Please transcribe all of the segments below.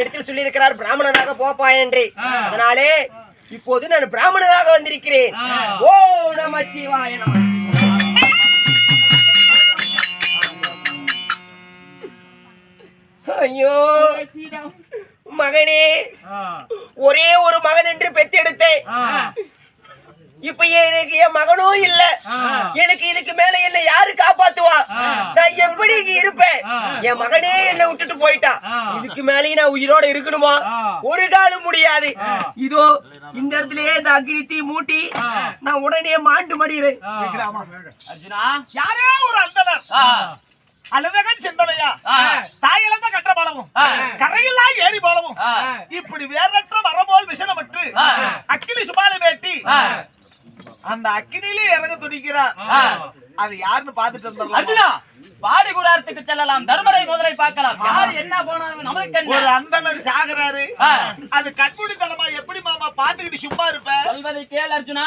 என்னிடத்தில் சொல்லியிருக்கிறார் பிராமணனாக போப்பா என்று. அதனாலே இப்போது நான் பிராமணனாக வந்திருக்கிறேன். ஓ நம சிவாய ஐயோ மகனே ஒரே ஒரு மகன் என்று பெத்தெடுத்தேன் இப்ப எனக்கு என் மகனும் இல்ல. எனக்கு இதுக்கு மேல என்ன யாரு காப்பாத்துவா? நான் எப்படி இங்க இருப்பேன்? என் மகனே என்ன விட்டுட்டு போயிட்டான் இதுக்கு மேலேயும் நான் உயிரோட இருக்கணுமா? ஒரு காலம் முடியாது. இதோ இந்த இடத்துலயே இந்த அக்னி தீ மூட்டி நான் உடனே மாண்டு மடிகிறேன் அர்ஜுனா? யாரோ ஒரு அந்தனர். அழுதகன் சென்றவையா தாயிழந்த கட்ட பாலமும். கரையில்லா ஏரி பாலமும். இப்படி வேறற்ற வரபோல் விஷனமற்று அக்கினி சுபால வேட்டி அந்த அக்கினியிலே இறங்க துடிக்கிறார். அது யாருன்னு பாத்துட்டு வந்துடலாம்? அர்ஜுனா பாடி கூடாரத்துக்கு செல்லலாம். தர்மரை முதலை பார்க்கலாம். யார் என்ன போனாலும் நமக்கு என்ன? ஒரு அந்தனர் சாகுறாரு. அது கண்மூடித்தனமா எப்படி மாமா பாத்துக்கிட்டு சும்மா இருப்ப? சொல்வதை கேள் அர்ஜுனா.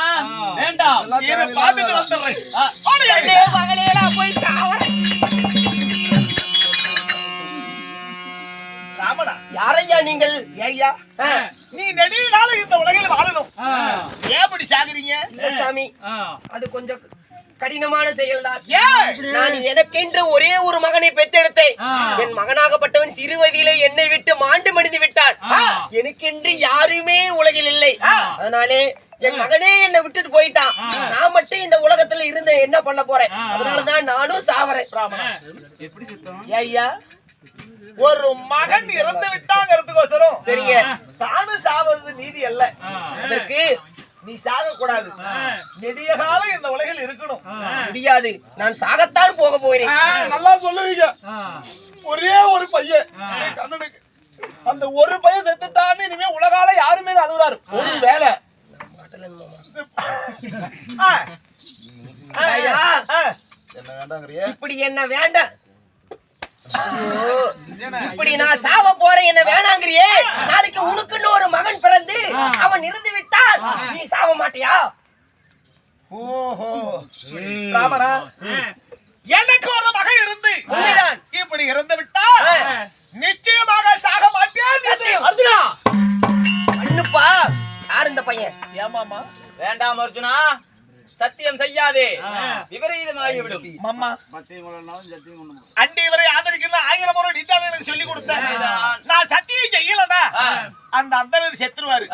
வேண்டாம். பாத்துட்டு வந்துடுறேன். நான் போய் சாவறேன். ராமனா. யாரையா நீங்கள்? ஏய்யா. நீ நெடிய நாள் இந்த உலகில் வாழணும். ஏன் சாகுறீங்க? சாமி அது கொஞ்சம் கடினமான செயல்தான். ஏன் நான் எனக்கென்று ஒரே ஒரு மகனை பெற்றெடுத்தேன். என் மகனாகப்பட்டவன் சிறு வயதிலே என்னை விட்டு மாண்டு மடிந்து விட்டான். எனக்கென்று யாருமே உலகில் இல்லை. அதனாலே என் மகனே என்னை விட்டுட்டு போயிட்டான். நான் மட்டும் இந்த உலகத்துல இருந்து என்ன பண்ண போறேன்? அதனாலதான் நானும் சாவறேன். ஐயா ஒரு மகன் இறந்து விட்டாங்கிறதுக்கோசரம். சரிங்க. தானும் சாவது நீதி அல்ல. அதற்கு நீ சாக கூடாது நெடிய காலம் இந்த உலகில் இருக்கணும். முடியாது. நான் சாகத்தான் போக போகிறேன். நல்லா சொல்லுவீங்க. ஒரே ஒரு பையன். கண்ணனுக்கு. அந்த ஒரு பையன் செத்துட்டான்னு இனிமே உலகால யாருமே அழுகுறாரு? ஒரு வேலை. இப்படி என்ன வேண்டாம்? இப்படி நான் சாவ போறேன் என்ன வேணாங்கிறியே. நாளைக்கு உனக்குன்னு ஒரு மகன் பிறந்து அவன் இறந்து விட்டால் நீ சாவ மாட்டியா? ஓஹோ. ராமனா எனக்கு ஒரு மகன் இருந்து. இப்படி இறந்து விட்டா நிச்சயமாக சாக அர்ஜுனா! பண்ணுப்பா யார் இந்த பையன்? ஏமாமா? வேண்டாம் அர்ஜுனா. சத்தியம் செய்யாதே. விபரீதமாகிவிடும். அண்டி இவரை ஆதரிக்கிற ஆயிரம் முறை நீதான் எனக்கு சொல்லி கொடுத்தேன் நான் சத்தியம் செய்யலனா அந்த அந்தனர் செத்துருவாரு.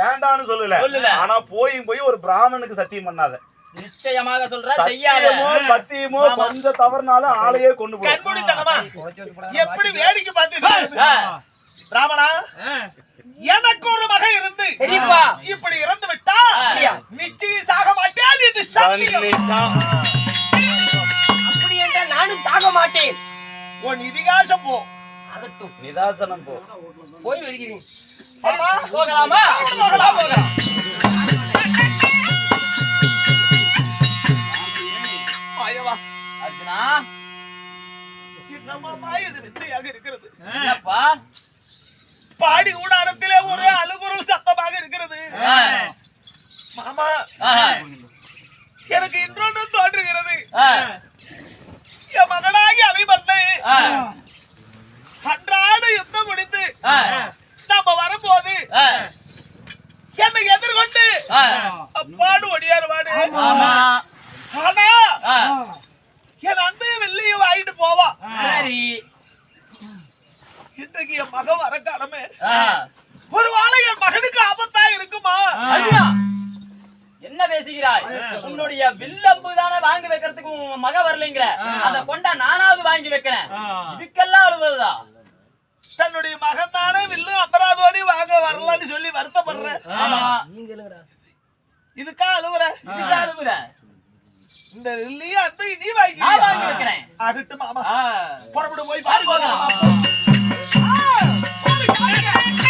வேண்டாம்னு சொல்லல. சொல்லல. ஆனா போய் போய் ஒரு பிராமணனுக்கு சத்தியம் பண்ணாத. நிச்சயமாக சொல்ற செய்யாத. சத்தியமோ பத்தியமோ கொஞ்சம் தவறுனாலும் ஆளையே கொண்டு போய் எப்படி வேடிக்கை பார்த்து ஆ. ராமனா எனக்கு ஒரு மகன் இருந்து. சரிப்பா. இப்படி இறந்து விட்டா? நிச்சயம் சாக மாட்டேன் இது சத்தியம். அப்படி என்றால் நானும் சாக மாட்டேன். உன் இதிகாசம் போ. அதட்டும். நிதாசனம் போ. போய் வருகிறேன். போகலாமா? போகலாம், போகலாம். அர்ஜுனா. என்னமாமா இது விந்தையாக இருக்கிறது. என்னப்பா? பாடி கூடாரத்திலே ஒரு அழுகுரல் சத்தமாக இருக்கிறது. மாமா. எனக்கு இன்னொன்று தோன்றுகிறது. என் மகனாகி அபிமன்னை. அன்றாட யுத்தம் முடிந்து. நம்ம வரும்போது. என்னை எதிர்கொண்டு. அப்பாடு ஒடியாருவாடு. ஆனா. என் அன்பைய வெள்ளையும் வாங்கிட்டு போவா சரி இன்றைக்கு என் மகன் வர காலமே. ஒரு வாழை என் மகனுக்கு ஆபத்தா இருக்குமா? என்ன பேசுகிறாய்? உன்னுடைய வில்லம்பு தானே வாங்கி வைக்கிறதுக்கு உன் மக வரலைங்கிற. அத கொண்டா நானாவது வாங்கி வைக்கிறேன். இதுக்கெல்லாம் அழுவதா? தன்னுடைய மகன் தானே வில்லு அபராதோடி வாங்க வரலான்னு சொல்லி வருத்தப்படுறேன். ஆமா. இதுக்கா அழுவுற? இதுக்கு அழுவுற? இந்த வில்லையும் அன்பை நீ வாங்கி வாங்கி வைக்கிறேன். ஆகட்டும் மாமா. புறப்பட்டு போய் பாரு போகலாம். அம்மா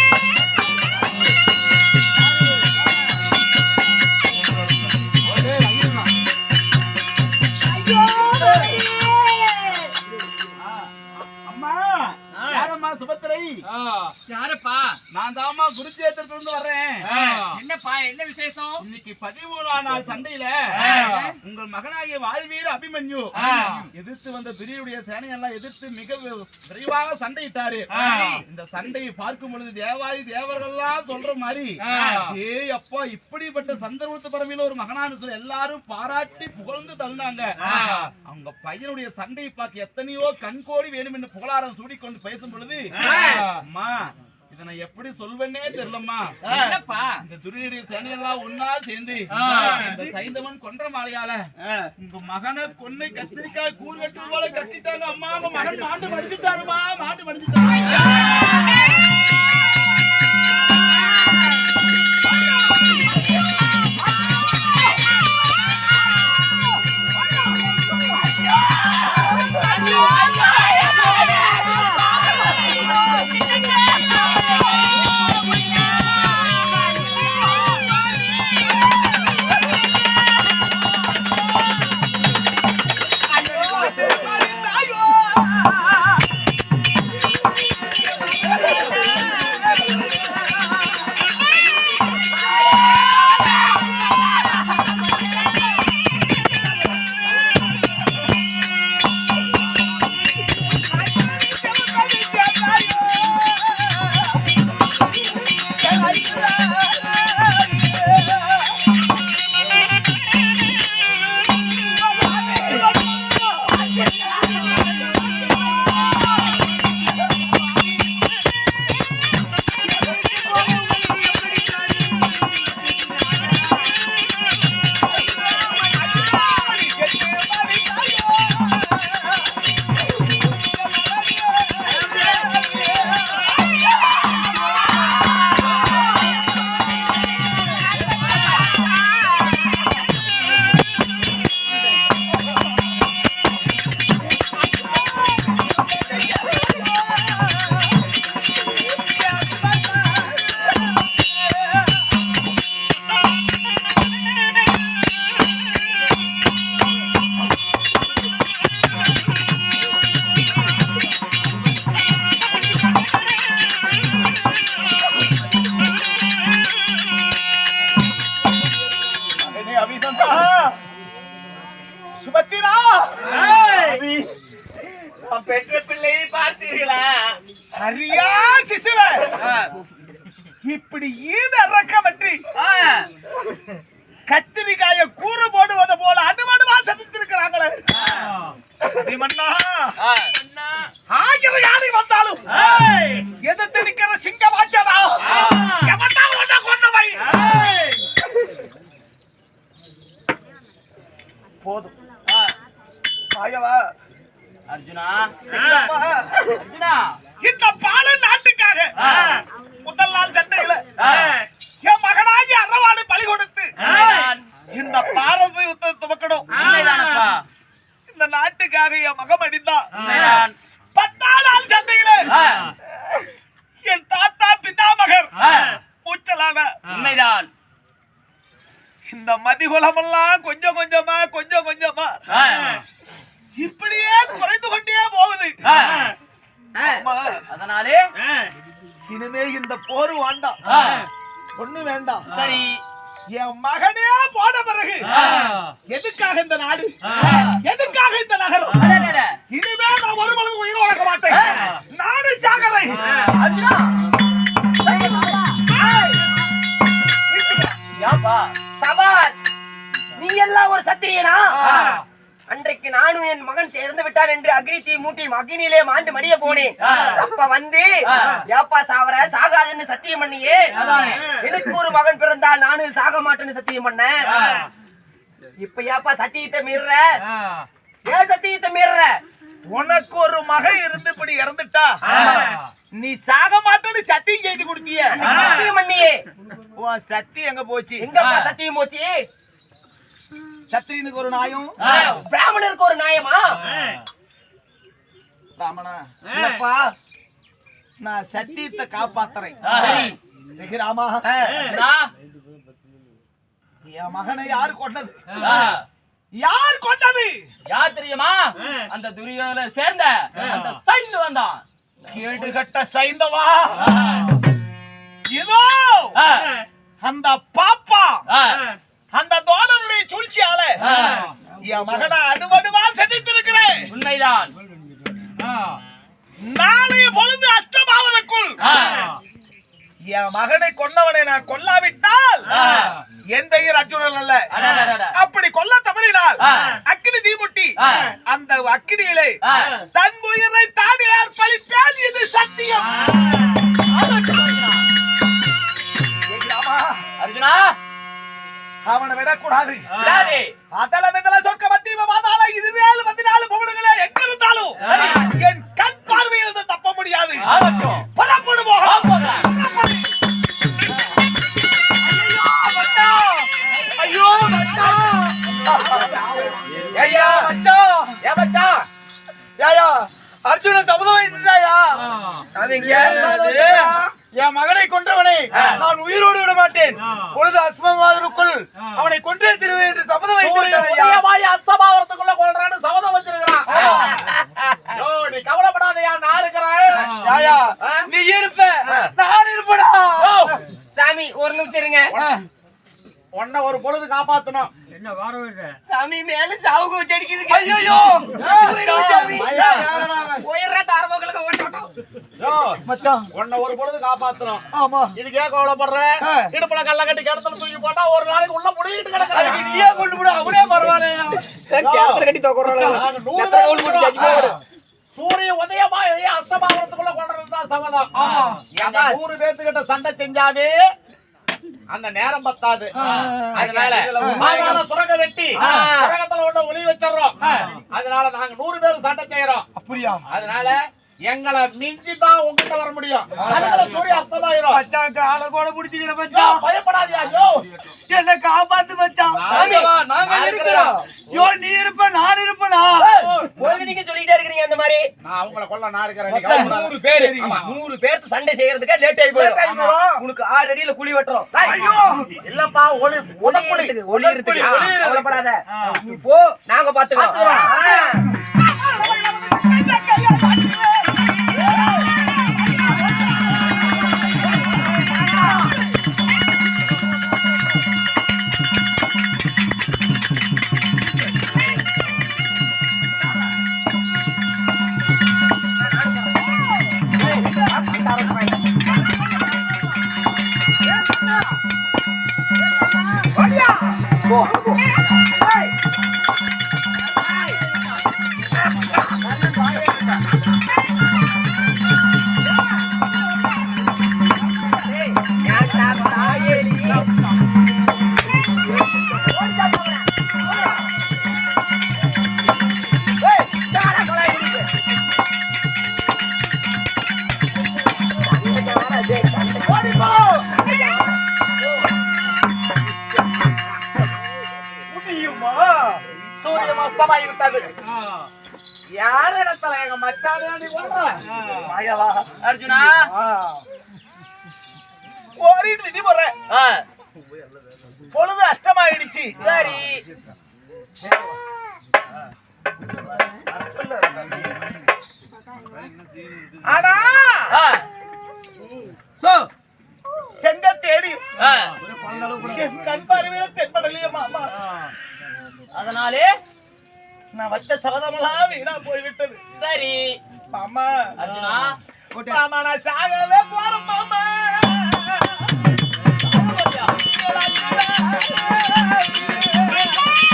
யாரப்பா? நான் தாமா குருச்சேத்திரத்துல இருந்து வர்றேன். என்னப்பா என்ன விசேஷம்? இன்னைக்கு பதிமூணாம் நாள் சண்டையில உங்கள் மகனாகிய வாழ்வீர் அபிமன்யு எதிர்த்து வந்த பிரியுடைய சேனையெல்லாம் எதிர்த்து மிக வி- விரைவாக சண்டையிட்டாரு. இந்த சண்டையை பார்க்கும் பொழுது தேவாதி தேவர்கள்லாம் சொல்ற மாதிரி ஏய் அப்பா இப்படிப்பட்ட சந்தர்ப்பத்து பரமையில ஒரு மகனானு எல்லாரும் பாராட்டி புகழ்ந்து தந்தாங்க அவங்க பையனுடைய சண்டையை பார்க்க எத்தனையோ கண்கோடி வேணும் என்று புகழாரம் சூடிக்கொண்டு பேசும் பொழுது அம்மா இதை நான் எப்படி சொல்வேன்னே தெரியலம்மா. என்னப்பா? இந்த துரியடைய சேனையெல்லாம் ஒன்னா சேர்ந்து இந்த சைந்தவன் கொன்ற மாலையால உங்க மகனை கொன்னை கத்திரிக்காய் கூழ் வெட்டு போல கட்டிட்டாங்க. அம்மா உங்க மகன் மாண்டு மடிச்சுட்டாருமா மாண்டு மடிச்சுட்டாரு பிள்ளையை பார்த்தீர்களா? ஹரியா சிசுவ. இப்படி ஈத ரக்கமற்றி கத்திரிக்காய கூறு போடுவது போல அனுமனுமா சதித்திருக்கிறாங்களே மன்னா. ஆயிரம் யானை வந்தாலும் எதிர்த்து நிக்கிற இந்த பாலு நாட்டுக்காக. முதல் நாள் சண்டையில என் மகனாகி அறவாடு பலி கொடுத்து. இந்த பாரத யுத்தத்தை துவக்கணும். உண்மைதானப்பா. இந்த நாட்டுக்காக என் மகம் அடிந்தான். பத்தாம் நாள் சண்டையில என் தாத்தா பிதாமகர் ஆ. மூச்சலான. உண்மைதான். இந்த மதிகுலமெல்லாம் கொஞ்சம் கொஞ்சமா கொஞ்சம் கொஞ்சமா. இப்படியே குறைந்து கொண்டே போகுது ஆ. அம்மா, அதனாலே இனிமே இந்த போர் வேண்டாம். ஒண்ணு வேண்டாம். சரி என் மகனே போன பிறகு. எதுக்காக இந்த நாடு? எதுக்காக இந்த நகரம். இனிமே நான் ஒரு மனது உயிர் வளர்க்க மாட்டேன். நாடு சாகரை? சபாஸ் நீ எல்லாம் ஒரு சத்திரியனா? அன்றைக்கு நானும் என் மகன் சேர்ந்து விட்டான் என்று அக்னி தீ மூட்டி அக்னியிலே மாண்டு மடிய போனேன். அப்ப வந்து ஏப்பா சாவர சாகாதுன்னு சத்தியம் பண்ணியே. அதானே. எனக்கு ஒரு மகன் பிறந்தா நானும் சாக மாட்டேன்னு சத்தியம் பண்ணேன் ஆ. இப்ப ஏப்பா சத்தியத்தை மீறுற? ஏன் சத்தியத்தை மீறுற? உனக்கு ஒரு மகன் இருந்து இப்படி இறந்துட்டா? நீ சாக மாட்டேன்னு சத்தியம் செய்து கொடுத்திய. சத்தியம் பண்ணியே. உன் சத்தி எங்க போச்சு? எங்கப்பா சத்தியம் போச்சு? சத்திரியனுக்கு ஒரு நாயம். ஆ. பிராமணருக்கு ஒரு ராமனா என்னப்பா நான் சத்தியத்தை காப்பாத்துறேன். ராமா? என் மகனை யாரு கொண்டது. யார் கொண்டது? யார் தெரியுமா? அந்த துரியோதனை சேர்ந்த அந்த சைந்து வந்தான். கேடுகட்ட சைந்தவா? இதோ அந்த பாப்பா. அந்த தோழனுடைய சூழ்ச்சியால என் மகனை அனுமடுவா செதித்திருக்கிறேன் உண்மைதான் நாளைய பொழுது அஷ்டமாவதற்குள் என் மகனை கொன்னவனை நான் கொல்லாவிட்டால். என் பெயர் அர்ஜுனன் அல்ல. அப்படி கொல்ல தவறினால். அக்கினி தீமுட்டி. அந்த அக்கினியிலே. தன் உயிரை தானே ஏற்பளிப்பேன் இது சத்தியம் அர்ஜுனா. அவனை விடக்கூடாது. அதல விதல சொர்க்க மத்தியம பாதாள இதுவேலு பதினாலு புவனங்களே எங்க இருந்தாலும். என் கண் பார்வையில் இருந்து தப்ப முடியாது. போங்க. ஐயோ ஐயா மச்சான் ஏ மச்சான் ஏயா அர்ஜுன சபதம் வைத்தாயா என் மகனை கொன்றவனை நான் உயிரோடு விட மாட்டேன் பொழுது அஸ்மமாதருக்குள் அவனை கொன்றே திருவேன் என்று சபதம் வைத்து விட்டான் அஸ்தபாவரத்துக்குள்ள கொள்றான்னு சபதம் வச்சிருக்கிறான். யோ, நீ கவலைப்படாதயா, நான் இருக்கிறேன். யாயா நீ இருப்ப. நான் இருப்படா சாமி ஒரு நிமிஷம் இருங்க. உன்னை ஒரு பொழுது காப்பாத்தணும். சாமி மேல சாவு கூச்சி அடிக்குது ஐயோ ஐயா. உன்னை ஒரு பொழுது காப்பாத்தணும் ஆமா. இதுக்கே கவலைப்படுற. இடுப்புல கல்ல கட்டி கிடத்துல தூக்கி போட்டா ஒரு நாளைக்கு உள்ள நீயே கொண்டு விடு அவனே பரவாயில்லையா. கிணத்துல கட்டி தோக்குறோம் சூரிய உதயமா சபதம். ஆமா. எங்க நூறு பேத்துக்கிட்ட சண்டை செஞ்சாவே அந்த நேரம் பத்தாது. அதனால சுரங்க வெட்டி. சுரங்கத்துல உள்ள ஒளி வச்சிடறோம். அதனால நாங்க நூறு பேர் சண்டை செய்யறோம். அப்படியா? அதனால எங்களை மிஞ்சி தான் உங்ககிட்ட வர முடியும். அதுக்குள்ள சூரிய அஸ்தமாயிரும். மச்சான் கால கூட புடிச்சுக்கிற யோ, மச்சான் பயப்படாதீங்க ஐயோ என்ன காப்பாத்து மச்சான் நாங்க இருக்கிறோம் யோ நீ இருப்ப நான் இருப்பனா? பொழுது நீங்க சொல்லிட்டே இருக்கிறீங்க அந்த மாதிரி. நான் அவங்கள கொல்ல நான் இருக்கிறேன். நூறு பேரு ஆமா. நூறு பேருக்கு சண்டை செய்யறதுக்கே லேட் ஆகி போயிடும். உனக்கு ஆறு அடியில குழி வெட்டுறோம். ஐயோ! இல்லப்பா ஒளி உதப்புடி ஒளியறதுக்கு. ஒளியறதுக்கு. கவலைப்படாத. நீ போ நாங்க பாத்துக்கிறோம். முடியுமா vamos. எங்க மச்சானே நீ கொல்ற மகவா அர்ஜுனா. ஓரின் விதி போறேன் ஆ, பொழுது அஷ்டமாயிடுச்சு. சரி. ஆனா ஆ, எங்க தேடி. என் கண் பார்வையில தென்படலையே மாமா. அதனாலே நான் வச்ச சபதமெல்லாம் வீணா போய்விட்டது. சரி மாமா. அர்ஜுனா மாமா நான் சாகவே போறேன் மாமா. Thank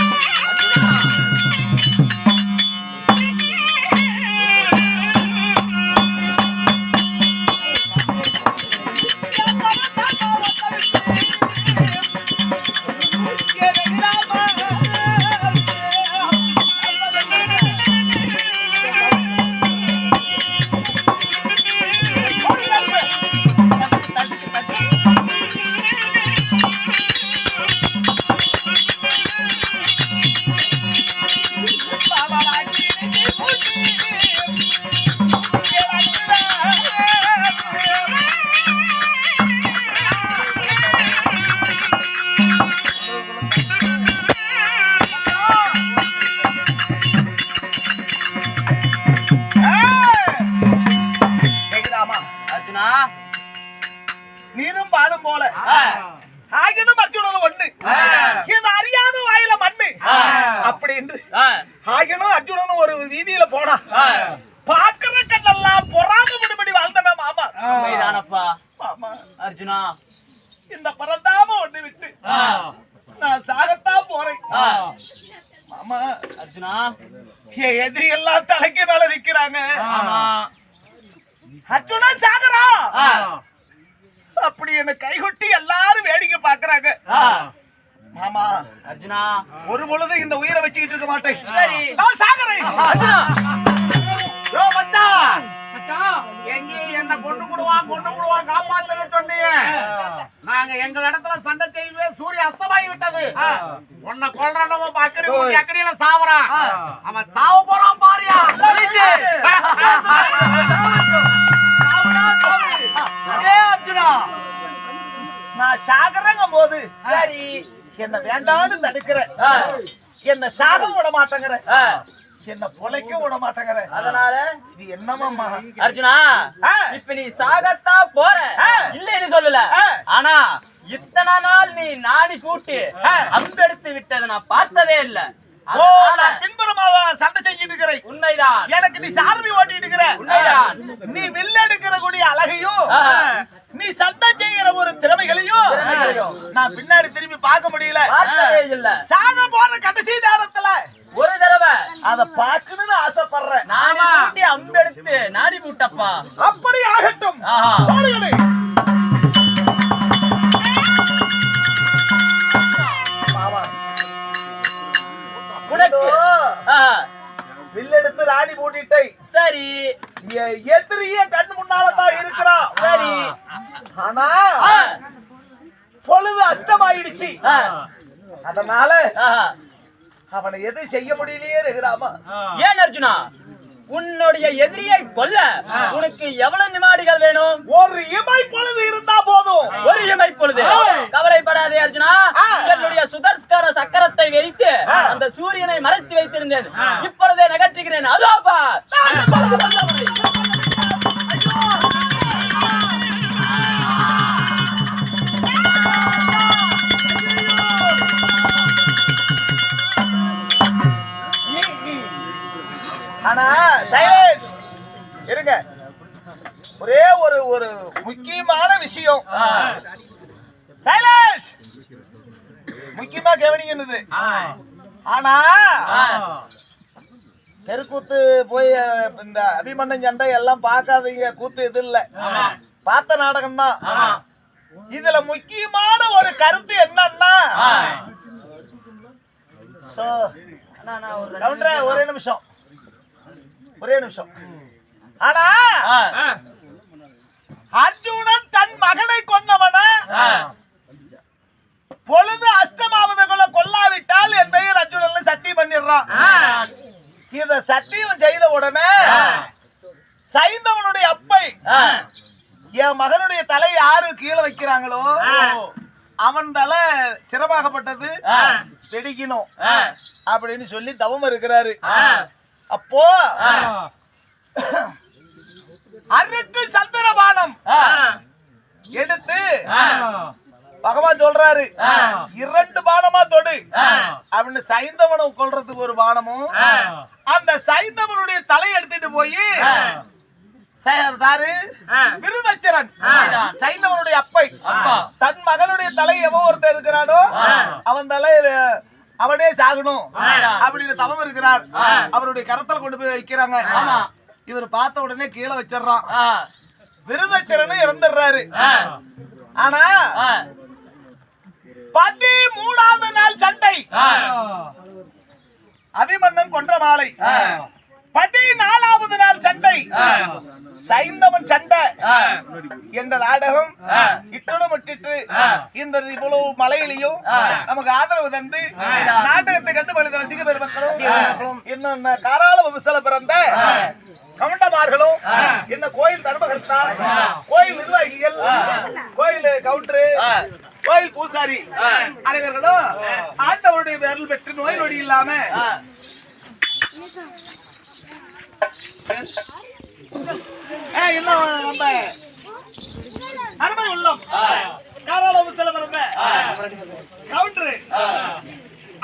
ஆ. பாக்குற கண்ணெல்லாம் பொறாம விடுபடி வாழ்ந்தவன் மாமா. உண்மைதானப்பா மாமா. அர்ஜுனா. இந்த பரந்தாம ஒண்ணு விட்டு. நான் சாகத்தான் போறேன். மாமா. அர்ஜுனா. எதிரி எல்லாம் தலைக்கு மேல நிக்கிறாங்க அர்ஜுனா சாகரா. அப்படி என்ன கைகொட்டி எல்லாரும் வேடிக்கை பாக்குறாங்க. மாமா. அர்ஜுனா. ஒரு பொழுது இந்த உயிரை வச்சுக்கிட்டு இருக்க மாட்டேன். சரி. நான் சாகறேன் அர்ஜுனா. யோ மச்சான். மச்சான் எங்கேயும் என்ன கொண்டு விடுவான் கொண்டு விடுவான் காப்பாத்துன்னு சொன்னீங்க. நாங்க எங்க இடத்துல சண்டை செய்யவே சூரிய அஸ்தமாகி விட்டது. உன்னை கொல்றவன் அக்கடி ஊட்டி அக்கடியில சாவறான். அவன் சாவ போறான் பாரியா. அர்ஜுனா. நான் சாகறங்க போது சரி. என்ன வேண்டாம்னு தடுக்கிற. என்ன சாக விட மாட்டேங்கிற. என்ன பொழைக்க விட மாட்டேங்கிற அதனால இது அர்ஜுனா ஆ. இப்ப நீ சாகத்தா போற. இல்லைன்னு சொல்லல. ஆனா இத்தனை நாள் நீ நாடி கூட்டி அம்பெடுத்து விட்டதை நான் பார்த்ததே இல்ல பின்புறமாக சண்டை செஞ்சுட்டு இருக்கிறேன் உண்மைதான் எனக்கு நீ சாரதி ஓட்டிட்டு இருக்கிற உண்மைதான். நீ வில் எடுக்கிற கூடிய அழகையும். நீ சண்டை செய்கிற ஒரு திறமைகளையும். நான் பின்னாடி திரும்பி பார்க்க முடியல. இல்ல. சாக போற கடைசி நேரத்துல ஒரு தடவை. அத பார்க்கணும்னு ஆசைப்படுறேன். கூட்டி அம்பெடுத்து நாடி கூட்டப்பா அப்படி ஆகட்டும். உனக்கு. ஆ, வில் எடுத்து ராணி மூடிட்டை சரி எதிரியே கண்ணு முன்னாலதான் இருக்கிறான் சரி. ஆனா பொழுது அஷ்டமாயிடுச்சு. அதனால. அவனை எதுவும் செய்ய முடியலையே இருக்கிறாமா ஏன் அர்ஜுனா? உன்னுடைய எதிரியை கொல்ல உனக்கு எவ்வளவு நிமாடிகள் வேணும்? ஒரு இமை பொழுது இருந்தா போதும். ஒரு இமை பொழுது. கவலைப்படாதே அர்ஜுனா. என்னுடைய சுதர்ஸ்கர சக்கரத்தை வைத்து அந்த சூரியனை மறைத்து வைத்திருந்தேன். இப்பொழுதே நகற்றுகிறேன் அதோப்பா ஆனா சைலேஷ் இருங்க. ஒரே ஒரு ஒரு முக்கியமான விஷயம். சைலேஷ்! முக்கியமா கவனிக்கிறது ஆனா தெருக்கூத்து போய் இந்த அபிமன்னன் சண்டை எல்லாம் பார்க்காதீங்க. கூத்து இது இல்ல. பார்த்த நாடகம் தான் இதுல முக்கியமான ஒரு கருத்து என்னன்னா ஒரே நிமிஷம். ஒரே நிமிஷம். ஆனா அர்ஜுனன் தன் மகனை கொன்னவன பொழுது அஷ்டமாவதுகளை கொல்லாவிட்டால் என் பெயர் அர்ஜுனன் சத்தியம் பண்ணிடுறான். இத சத்தியம் செய்த உடனே சைந்தவனுடைய அப்பை என் மகனுடைய தலை யாரு கீழே வைக்கிறாங்களோ அவன் தலை சிரமாகப்பட்டது வெடிக்கணும் அப்படின்னு சொல்லி தவம் இருக்கிறாரு. அப்போ அருக்கு சந்திரபானம் எடுத்து பகவான் சொல்றாரு இரண்டு பானமா தொடு. அப்படின்னு சைந்தவனை கொல்றதுக்கு ஒரு பானமும் அந்த சைந்தவனுடைய தலை எடுத்துட்டு போய் விருதச்சரன். சைந்தவனுடைய அப்பை. தன் மகனுடைய தலை எவன் ஒருத்தர் இருக்கிறானோ அவன் தலை அவனே சாகணும். அப்படின்னு தவம் இருக்கிறார். அவருடைய கரத்துல கொண்டு போய் வைக்கிறாங்க. இவர் பார்த்த உடனே கீழே வச்சிடுறான். விருதச்சரன் இறந்துடுறாரு. ஆனா பதிமூணாவது நாள் சண்டை. அபிமன்னன் கொன்ற மாலை. பதினாலாவது நாள் சண்டை. சைந்தவன் சண்டை என்ற நாடகம் இட்டுடும் இட்டிட்டு இந்த இவ்வளவு மலையிலையும் நமக்கு ஆதரவு தந்து நாடகத்தை கண்டு மனித ரசிக பெருமக்களும் இன்னும் இந்த காராள வம்சல பிறந்த கவுண்டமார்களும் என்ன கோயில் தர்மகர்த்தா கோயில் நிர்வாகிகள் கோயில் கவுண்டரு கோயில் பூசாரி அனைவர்களும் ஆண்டவருடைய விரல் பெற்று நோய் நொடி இல்லாம இன்னும் நம்ம? அருமை உள்ளம். தாராளம் செலவரம்ப கவுண்டரு.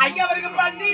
ஐயா வரைக்கும் பண்ணி